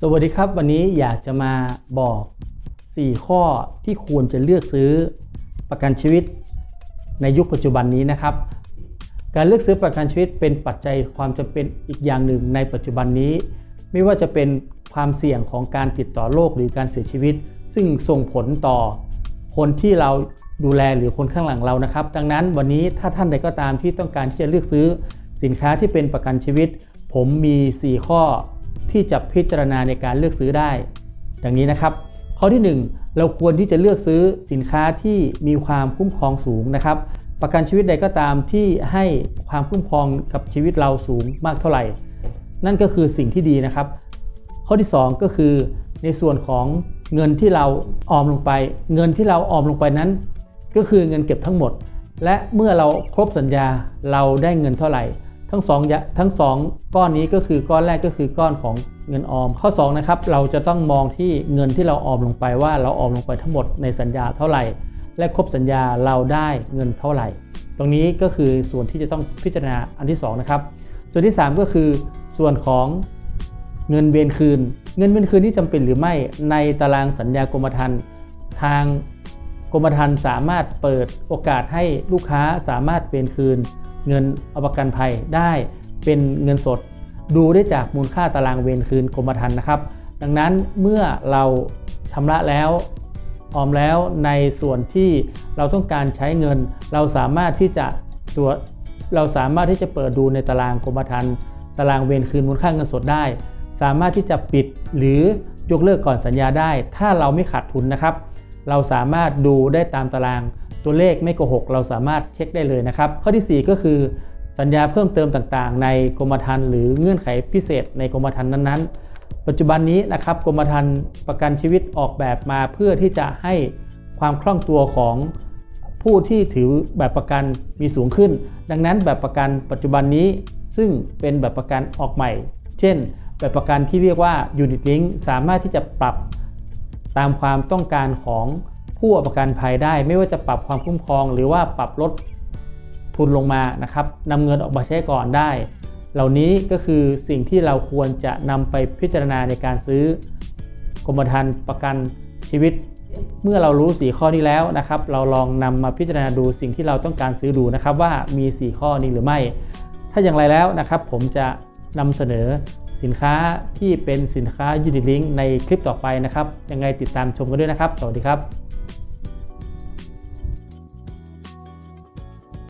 สวัสดีครับวันนี้อยากจะมาบอก 4 ข้อที่ควรจะเลือกซื้อประกันชีวิตในยุคปัจจุบันนี้นะครับ การเลือกซื้อประกันชีวิตเป็นปัจจัยความจำเป็นอีกอย่างหนึ่งในปัจจุบันนี้ ไม่ว่าจะเป็นความเสี่ยงของการติดต่อโรคหรือการเสียชีวิต ซึ่งส่งผลต่อคนที่เราดูแลหรือคนข้างหลังเรานะครับ ดังนั้นวันนี้ถ้าท่านใดก็ตามที่ต้องการที่จะเลือกซื้อสินค้าที่เป็นประกันชีวิต ผมมี 4 ข้อ ที่จะพิจารณาในการเลือกซื้อได้ ดังนี้นะครับ ข้อที่ 1 เราควรที่จะเลือกซื้อสินค้าที่มีความคุ้มครองสูงนะครับ ประกันชีวิตใดก็ตามที่ให้ความคุ้มครองกับชีวิตเราสูงมากเท่าไหร่ นั่นก็คือสิ่งที่ดีนะครับ ข้อที่ 2 ก็คือ ในส่วนของเงินที่เราออมลงไป เงินที่เราออมลงไปนั้น ก็คือเงินเก็บทั้งหมด และเมื่อเราครบสัญญาเราได้เงินเท่าไหร่ ทั้งสองทั้งสองก้อนนี้ก็คือก้อนแรกก็คือก้อนของเงินออม ข้อ2นะครับเราจะต้องมองที่เงินที่เราออมลงไปว่าเราออมลงไปทั้งหมดในสัญญาเท่าไหร่ และครบสัญญาเราได้เงินเท่าไหร่ ตรงนี้ก็คือส่วนที่จะต้องพิจารณาอันที่สองนะครับส่วนที่ 3 ก็คือส่วนของเงินเวรคืน เงินเวรคืนที่จำเป็นหรือไม่ในตารางสัญญากรมธรรม์ทางกรมธรรม์สามารถเปิดโอกาสให้ลูกค้าสามารถเวรคืน เงินเอาประกันภัยได้เป็นเงินสด ดูได้จากมูลค่าตารางเวรคืนกรมธรรม์นะครับ ดังนั้นเมื่อเราชำระแล้วออมแล้วในส่วนที่เราต้องการใช้เงิน เราสามารถที่จะตรวจเราสามารถที่จะเปิดดูในตารางกรมธรรม์ตารางเวรคืนมูลค่าเงินสดได้ สามารถที่จะปิดหรือยกเลิกก่อนสัญญาได้ ถ้าเราไม่ขาดทุนนะครับ เราสามารถดูได้ตามตารางตัวเลขไม่โกหก เราสามารถเช็คได้เลยนะครับ ข้อที่ 4 ก็คือสัญญาเพิ่มเติมต่างๆ ในกรมธรรม์หรือเงื่อนไขพิเศษในกรมธรรม์นั้นๆ ปัจจุบันนี้นะครับกรมธรรม์ประกันชีวิตออกแบบมาเพื่อที่จะให้ความคล่องตัวของผู้ที่ถือแบบประกันมีสูงขึ้น ดังนั้นแบบประกันปัจจุบันนี้ซึ่งเป็นแบบประกันออกใหม่ เช่น แบบประกันที่เรียกว่า Unit Link สามารถที่จะปรับ ตามความต้องการของผู้ประกันภัยได้ ไม่ว่าจะปรับความคุ้มครอง หรือว่าปรับลดทุนลงมานะครับนำเงินออกมาใช้ก่อนได้ เหล่านี้ก็คือสิ่งที่เราควรจะนำไปพิจารณาในการซื้อกรมธรรม์ประกันชีวิต เมื่อเรารู้ 4 ข้อนี้แล้วนะครับ เราลองนำมาพิจารณาดูสิ่งที่เราต้องการซื้อดูนะครับ ว่ามี 4 ข้อนี้หรือไม่ ถ้าอย่างไรแล้วนะครับ ผมจะนำเสนอ สินค้าที่เป็นสินค้ายูนิลิงในคลิปต่อไปนะครับ ยังไงติดตามชมกันด้วยนะครับ สวัสดีครับ